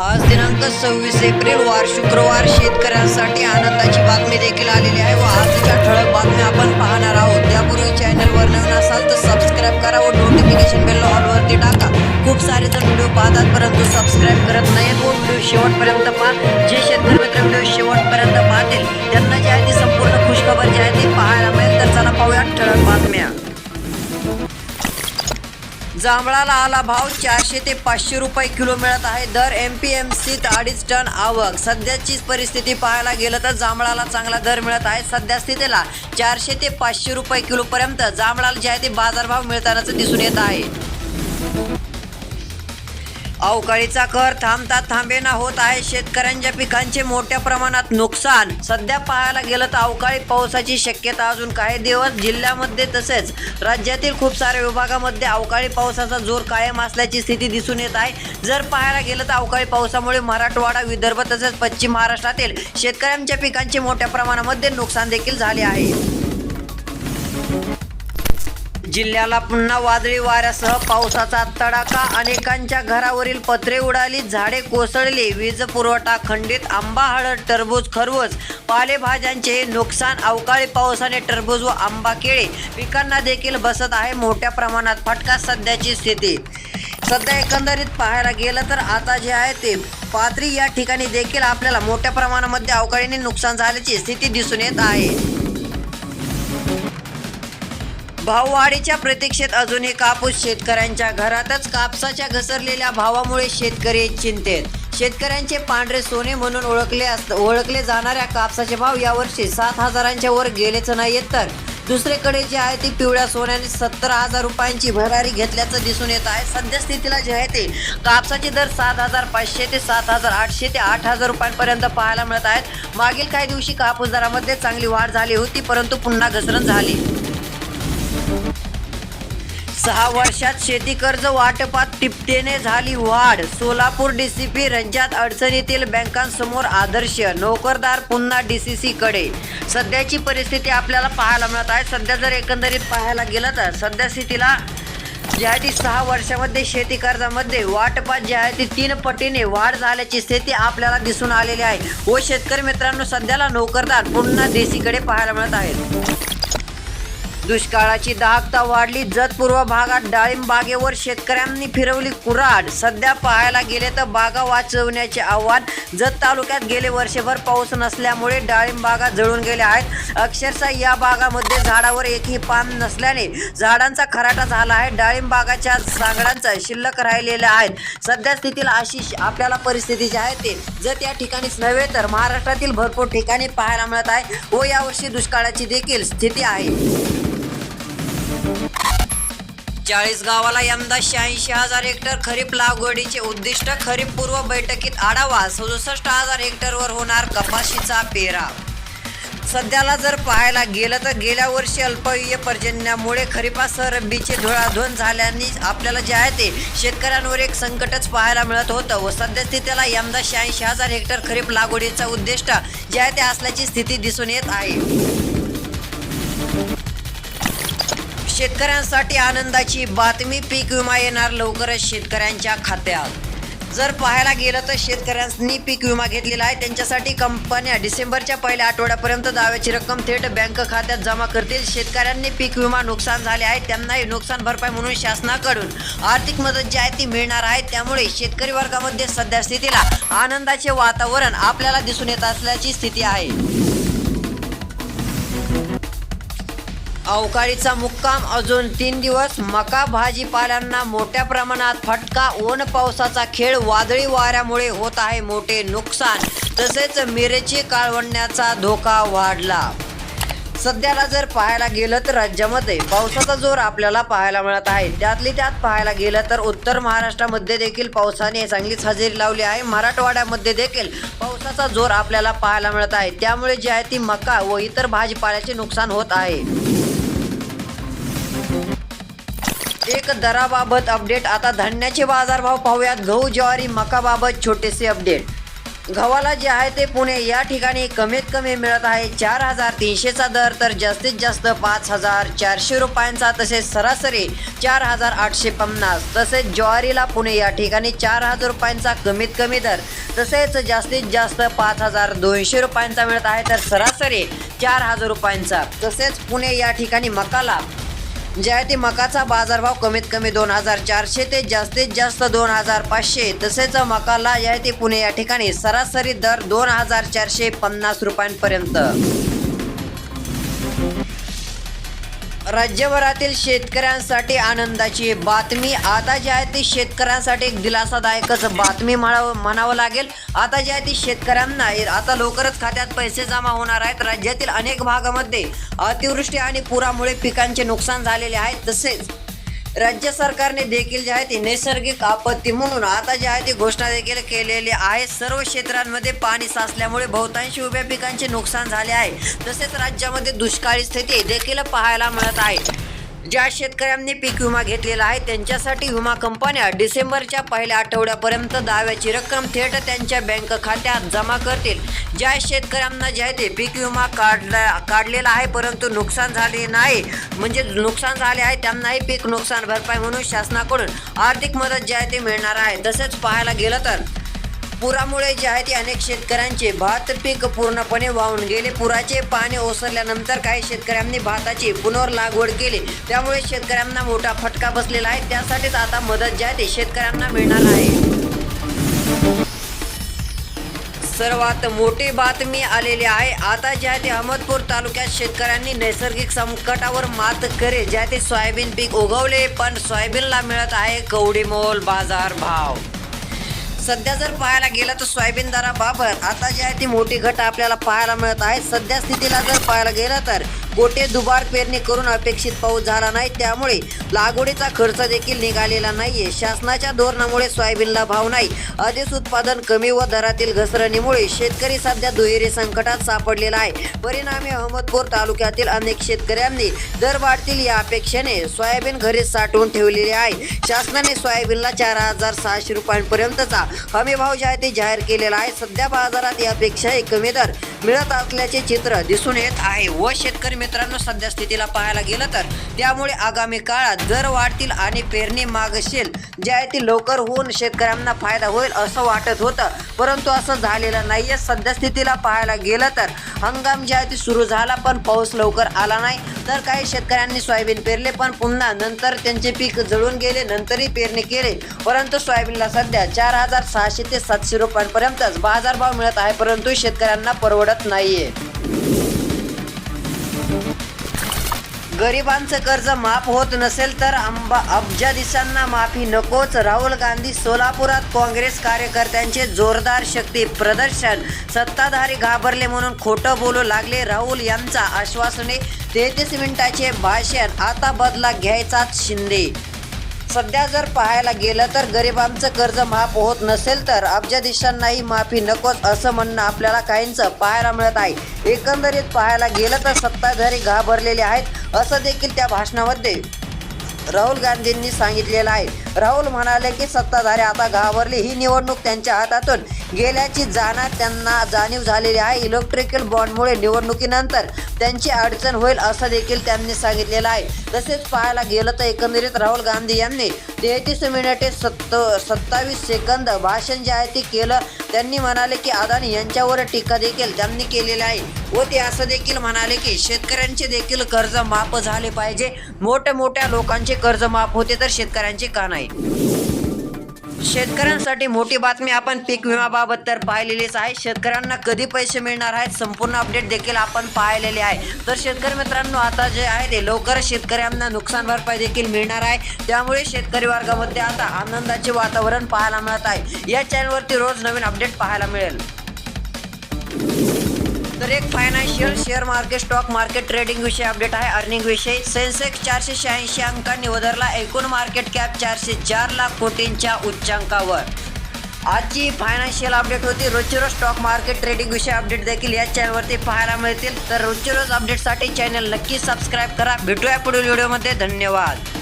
आज दिनांक सव्वीस एप्रिल वार शुक्रवार शेतकऱ्यांसाठी आनंदाची बातमी देखील आलेली आहे व आजच्या ठळक बातम्या आपण पाहणार आहोत. त्यापूर्वी चॅनलवर नवीन असाल तर सबस्क्राईब करा व नोटिफिकेशन बेल ऑलवरती टाका. खूप सारे जर व्हिडिओ पाहतात परंतु सबस्क्राईब करत नाहीत व व्हिडिओ शेवटपर्यंत जांभळाला आला भाव चारशे ते पाचशे रुपये किलो मिळत आहे. दर एम पी एम सीत अडीच टन आवक. सध्याची परिस्थिती पाहायला गेलं तर जांभळाला चांगला दर मिळत आहे. सध्या स्थितीला चारशे ते पाचशे रुपये किलोपर्यंत जांभळाला जे आहे ते बाजारभाव मिळतानाच दिसून येत आहे. अवकाळीचा कर थांबता थांबेना होत आहे. शेतकऱ्यांच्या पिकांचे मोठ्या प्रमाणात नुकसान. सध्या पाहायला गेलं तर अवकाळी पावसाची शक्यता अजून काही दिवस जिल्ह्यामध्ये तसेच राज्यातील खूप साऱ्या विभागामध्ये अवकाळी पावसाचा जोर कायम असल्याची स्थिती दिसून येत आहे. जर पाहायला गेलं तर अवकाळी पावसामुळे मराठवाडा विदर्भ तसेच पश्चिम महाराष्ट्रातील शेतकऱ्यांच्या पिकांचे मोठ्या प्रमाणामध्ये नुकसान देखील झाले आहे. जिल्ह्याला पुन्हा वादळी वाऱ्यासह पावसाचा तडाखा. अनेकांच्या घरावरील पत्रे उडाली झाडे कोसळली. वीज पुरवठा खंडित आंबा हळद टरबूज खरबूज. पालेभाज्यांचे नुकसान अवकाळी पावसाने टरबूज व आंबा केळे. पिकांना देखील बसत आहे मोठ्या प्रमाणात फटका सध्याची स्थिती. सध्या एकंदरीत पाहायला गेलं तर आता जे आहे ते पाथरी या ठिकाणी देखील आपल्याला मोठ्या प्रमाणामध्ये अवकाळीने नुकसान झाल्याची स्थिती दिसून येत आहे. भाववाढीच्या प्रतीक्षेत अजूनही कापूस शेतकऱ्यांच्या घरातच कापसाच्या घसरलेल्या भावामुळे शेतकरी चिंतेत. शेतकऱ्यांचे पांढरे सोने म्हणून ओळखले अस ओळखले जाणाऱ्या कापसाचे भाव यावर्षी सात हजारांच्या वर गेलेच नाहीत तर. दुसरीकडे जे आहे ती पिवळ्या सोन्याने सत्तर हजार रुपयांची भरारी घेतल्याचं दिसून येत आहे. सद्यस्थितीला जे आहे ते कापसाचे दर सात हजार पाचशे ते सात हजार आठशे ते आठ हजार रुपयांपर्यंत पाहायला मिळत आहेत. मागील काही दिवशी कापूस दरामध्ये चांगली वाढ झाली होती परंतु पुन्हा घसरण झाली. सहा वर्षात शेती कर्ज वाटपात टिपटेने झाली वाढ. सोलापूर डीसीपी रंजात अडचणीतील बँकांसमोर आदर्श. नोकरदार पुन्हा डीसीसी कडे. सध्याची परिस्थिती आपल्याला पाहायला मिळत आहे. सध्या जर एकंदरीत पाहायला गेलं तर सध्या जी आहे ती सहा वर्षामध्ये शेती कर्जामध्ये वाटपात जी आहे ती तीन पटीने वाढ झाल्याची स्थिती आपल्याला दिसून आलेली आहे. व शेतकरी मित्रांनो सध्याला नोकरदार पुन्हा देसीकडे पाहायला मिळत आहेत. दुष्काळाची दाहकता वाढली. जतपूर्व भागात डाळिंब बागेवर शेतकऱ्यांनी फिरवली कुऱ्हाड. सध्या पाहायला गेले तर बागा वाचवण्याचे आव्हान. जत तालुक्यात गेले वर्षभर पाऊस नसल्यामुळे डाळिंब बागा जळून गेल्या आहेत. अक्षरशः या बागामध्ये झाडावर एकही पान नसल्याने झाडांचा खराटा झाला आहे. डाळिंब बागाच्या सांगडांचा शिल्लक राहिलेल्या आहेत सध्या स्थितीला अशी आपल्याला परिस्थिती जी आहे ते जत या ठिकाणीच नव्हे तर महाराष्ट्रातील भरपूर ठिकाणी पाहायला मिळत आहे. व यावर्षी दुष्काळाची देखील स्थिती आहे. चाळीस गावाला यंदा शहाऐंशी हजार हेक्टर खरीप लागवडीचे उद्दिष्ट. खरीप पूर्व बैठकीत आढावा. सदुसष्ट हजार हेक्टरवर होणार कपाशीचा पेरा. सध्याला जर पाहायला गेलं तर गेल्या वर्षी अल्पयुय पर्जन्यामुळे खरीपासह रब्बीचे धुळाधुण झाल्याने आपल्याला जे आहे ते शेतकऱ्यांवर एक संकटच पाहायला मिळत होतं व सद्यस्थितीला यंदा शहाऐंशी हजार हेक्टर खरीप लागवडीचा उद्दिष्ट जे आहे ते असल्याची स्थिती दिसून येत आहे. शेतकऱ्यांसाठी आनंदाची बातमी पीक विमा येणार लवकरच शेतकऱ्यांच्या खात्यात. जर पाहायला गेलं तर शेतकऱ्यांनी पीक विमा घेतलेला आहे. त्यांच्यासाठी कंपन्या डिसेंबरच्या पहिल्या आठवड्यापर्यंत दाव्याची रक्कम थेट बँक खात्यात जमा करतील. शेतकऱ्यांनी पीक विमा नुकसान झाले आहे. त्यांनाही नुकसान भरपाई म्हणून शासनाकडून आर्थिक मदत जी आहे ती मिळणार आहे. त्यामुळे शेतकरी वर्गामध्ये सध्या स्थितीला आनंदाचे वातावरण आपल्याला दिसून येत असल्याची स्थिती आहे. अवकाळीचा मुक्काम अजून तीन दिवस. मका भाजीपाल्यांना मोठ्या प्रमाणात फटका ऊन पावसाचा खेळ वादळी वाऱ्यामुळे होत आहे मोठे नुकसान. तसेच मिरची काळवण्याचा धोका वाढला. सध्याला जर पाहायला गेलं तर राज्यामध्ये पावसाचा जोर आपल्याला पाहायला मिळत आहे. त्यातली त्यात पाहायला गेलं तर उत्तर महाराष्ट्रामध्ये देखील पावसाने चांगलीच हजेरी लावली आहे. मराठवाड्यामध्ये देखील पावसाचा जोर आपल्याला पाहायला मिळत आहे. त्यामुळे जी आहे ती मका व इतर भाजीपाल्याचे नुकसान होत आहे. एक दराबाबत अपडेट. आता धान्याचे बाजारभाव पाहूयात. गहू ज्वारी मकाबाबत छोटेसे अपडेट. गव्हाला जे आहे ते पुणे या ठिकाणी कमीत कमी मिळत आहे चार हजार तीनशेचा दर तर जास्तीत जास्त पाच हजार चारशे रुपयांचा तसेच सरासरी चार हजार आठशे पन्नास तसेच ज्वारीला पुणे या ठिकाणी चार हजार रुपयांचा कमीत कमी दर तसेच जास्तीत जास्त पाच हजार दोनशे रुपयांचा मिळत आहे तर सरासरी चार हजार रुपयांचा. तसेच पुणे या ठिकाणी मकाला जायती मकाचा बाजारभाव कमीत कमी दोन हजार चारशे ते जास्तीत जास्त दोन हजार पाचशे तसेच मकाला जायती पुणे या ठिकाणी सरासरी दर दोन हजार चारशे पन्नास रुपयांपर्यंत. राज्यभरातील शेतकऱ्यांसाठी आनंदाची बातमी. आता जी आहे ती शेतकऱ्यांसाठी एक दिलासादायकच बातमी म्हणावं म्हणावं लागेल. आता जी आहे ती शेतकऱ्यांना आता लवकरच खात्यात पैसे जमा होणार आहेत. राज्यातील अनेक भागामध्ये अतिवृष्टी आणि पुरामुळे पिकांचे नुकसान झालेले आहे. तसेच राज्य सरकारने देखील जे आहे ती नैसर्गिक आपत्ती म्हणून आता जे आहे ती घोषणा देखील केलेली आहे. सर्व क्षेत्रांमध्ये पाणी साचल्यामुळे बहुतांशी उभ्या पिकांचे नुकसान झाले आहे. तसेच राज्यामध्ये दुष्काळी स्थिती देखील पाहायला मिळत आहे. ज्या शेतकऱ्यांनी पीक विमा घेतलेला आहे त्यांच्यासाठी विमा कंपन्या डिसेंबरच्या पहिल्या आठवड्यापर्यंत दाव्याची रक्कम थेट त्यांच्या बँक खात्यात जमा करतील. ज्या शेतकऱ्यांना जे आहे ते पीक विमा काढला काढलेला आहे परंतु नुकसान झाले नाही. म्हणजे नुकसान झाले आहे त्यांनाही पीक नुकसान भरपाई म्हणून शासनाकडून आर्थिक मदत जी आहे ती मिळणार आहे. तसेच पाहायला गेलं तर पुरामुळे जे आहे ते अनेक शेतकऱ्यांचे भात पीक पूर्णपणे वाहून गेले. पुराचे पाणी ओसरल्यानंतर काही शेतकऱ्यांनी भाताची पुनर्लागवड केली. त्यामुळे शेतकऱ्यांना मोठा फटका बसलेला आहे. त्यासाठीच आता मदत जी आहे ते शेतकऱ्यांना मिळणार आहे. सर्वात मोठी बातमी आलेली आहे. आता ज्या ते अहमदपूर तालुक्यात शेतकऱ्यांनी नैसर्गिक संकटावर मात करे. ज्या ते सोयाबीन पीक उगवले पण सोयाबीनला मिळत आहे कवडीमोल बाजार भाव सध्या जर पाहायला गेलं तर सोयाबीन दराबाबत आता जी आहे ती मोठी घट आपल्याला पाहायला मिळत आहे. सध्या स्थितीला जर पाहायला गेलं तर गोटे दुबार पेरणी करून अपेक्षित पाऊस झाला नाही त्यामुळे लागवडीचा खर्च देखील निघालेला नाहीये. शासनाच्या धोरणामुळे सोयाबीनला भाव नाही. अधिस उत्पादन कमी व दरातील घसरणीमुळे शेतकरी सध्या दुहेरी संकटात सापडलेला आहे. परिणामी अहमदपूर तालुक्यातील अनेक शेतकऱ्यांनी दर वाढतील या अपेक्षेने सोयाबीन घरीच साठवून ठेवलेले आहे. शासनाने सोयाबीनला चार हजार सहाशे रुपयांपर्यंतचा हमी भाव जे जाहीर केलेला आहे. सध्या बाजारात यापेक्षाही कमी दर मिळत असल्याचे चित्र दिसून येत आहे. व शेतकरी मित्रांनो सध्या स्थितीला पाहायला गेलं तर त्यामुळे आगामी काळात दर वाढतील आणि पेरणी मागशील जे आहे ती लवकर होऊन शेतकऱ्यांना फायदा होईल असं वाटत होतं. परंतु असं झालेलं नाहीये. सध्या स्थितीला पाहायला गेलं तर हंगाम जे आहे सुरू झाला पण पाऊस लवकर आला नाही. तर काही शेतकऱ्यांनी सोयाबीन पेरले पण पुन्हा नंतर त्यांचे पीक जळून गेले नंतरही पेरणी केले. परंतु सोयाबीनला सध्या चार हजार सहाशे ते सातशे रुपयांपर्यंतच बाजारभाव मिळत आहे परंतु शेतकऱ्यांना परवडत नाहीये. गरिबांचं कर्ज माफ होत नसेल तर अंबा अब्जाधीशांना माफी नकोच. राहुल गांधी सोलापुरात काँग्रेस कार्यकर्त्यांचे जोरदार शक्ती प्रदर्शन. सत्ताधारी घाबरले म्हणून खोटं बोलू लागले. राहुल यांचा आश्वासने तेहतीस मिनिटाचे भाषण. आता बदला घ्यायचाच शिंदे. सध्या जर पाहायला गेलं तर गरिबांचं कर्ज माफ होत नसेल तर अब्जाधीशांनाही माफी नकोच असं म्हणणं आपल्याला काहींचं पाहायला मिळत आहे. एकंदरीत पाहायला गेलं तर सत्ताधारी घाबरलेले आहेत असं देखील त्या भाषणामध्ये राहुल गांधींनी सांगितलेलं आहे. राहुल म्हणाले की सत्ताधारी आता घाबरले. ही निवडणूक त्यांच्या हातातून गेल्याची जाणार त्यांना जाणीव झालेली आहे. इलेक्ट्रिकल बॉन्डमुळे निवडणुकीनंतर त्यांची अडचण होईल असं देखील त्यांनी सांगितलेलं आहे. तसेच पाहायला गेलं तर एकंदरीत राहुल गांधी यांनी तेहतीस मिनिटे सत्त सत्तावीस सेकंद भाषण जे आहे ते केलं. त्यांनी म्हणाले की अदानी यांच्यावर टीका देखील त्यांनी केलेली आहे. व ते असं देखील म्हणाले की शेतकऱ्यांचे देखील कर्ज माफ झाले पाहिजे. मोठ्या मोठ्या लोकांचे कर्ज माफ होते तर शेतकऱ्यांचे का नाही? शेतकऱ्यांसाठी मोठी बातमी आपण पीक विम्याबाबत तर पाहिलेलीच आहे. शेतकऱ्यांना कधी पैसे मिळणार आहेत संपूर्ण अपडेट देखील आपण पाहिलेले आहे. तर शेतकरी मित्रांनो आता जे आहे ते लवकरच शेतकऱ्यांना नुकसान भरपाई देखील मिळणार आहे. त्यामुळे शेतकरी वर्गामध्ये आता आनंदाचे वातावरण पाहायला मिळत आहे. या चॅनलवरती रोज नवीन अपडेट पाहायला मिळेल. तर एक financial share market stock market trading विषयी अपडेट आहे. अर्निंग विषयी सेन्सेक्स चारशे शहाऐंशी अंकांनी वधरला एकूण मार्केट कॅप चारशे चार लाख कोटींच्या उच्चांकावर. आजची फायनान्शियल अपडेट होती. रोजची रोज स्टॉक मार्केट ट्रेडिंग विषय अपडेट देखील या चॅनलवरती पाहायला मिळतील. तर रोजची रोज अपडेटसाठी चॅनल नक्की सबस्क्राईब करा. भेटूया पुढील व्हिडिओमध्ये धन्यवाद.